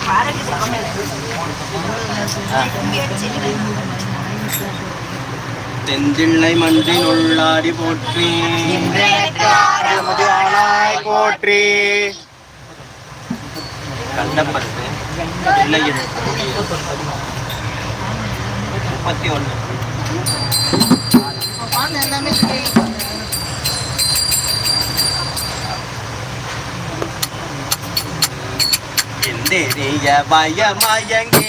பாருங்க சாமி இங்க வச்சுக்கிறேன் தெந்திள்ளை மன்றின் உள்ளாடி போற்றி. போற்றி. கண்டப்பட்டு இல்லையில் முப்பத்தி ஒன்று. எந்தெறிய பயமயங்கே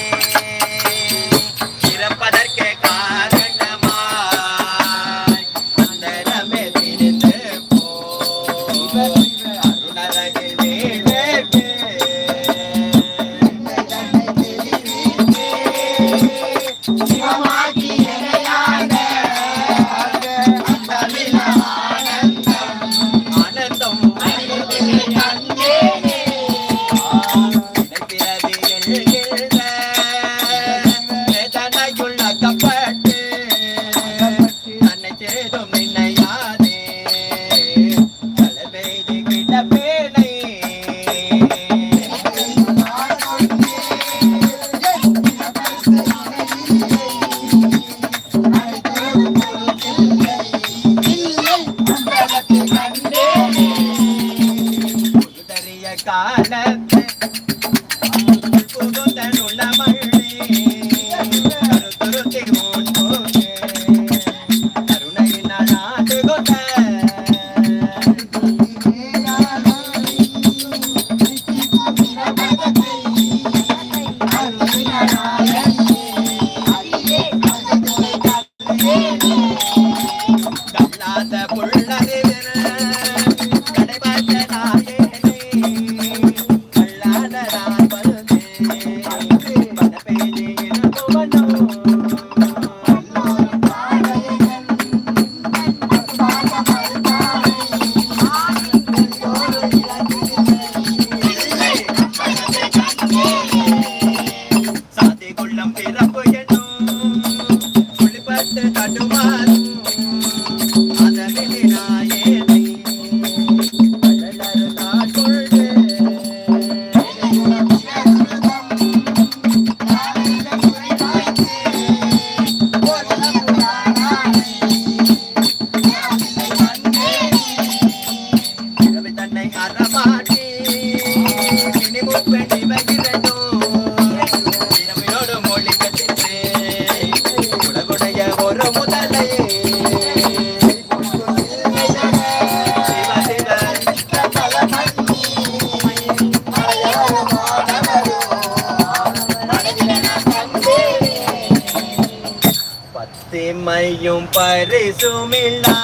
பத்திமையும் பரிசுமில்லா.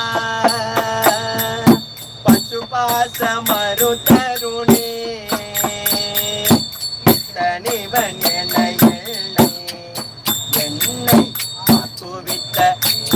பசுபாச மறு தருணே. தனிவன் என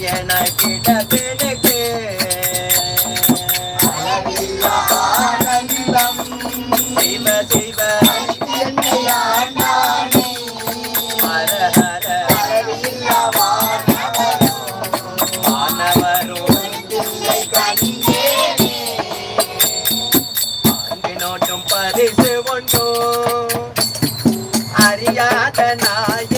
என கிடவெனுக்கு ஆனந்தம் சிவ சிவ என்னையா பரிசு ஒன்றோ அறியாத நாய.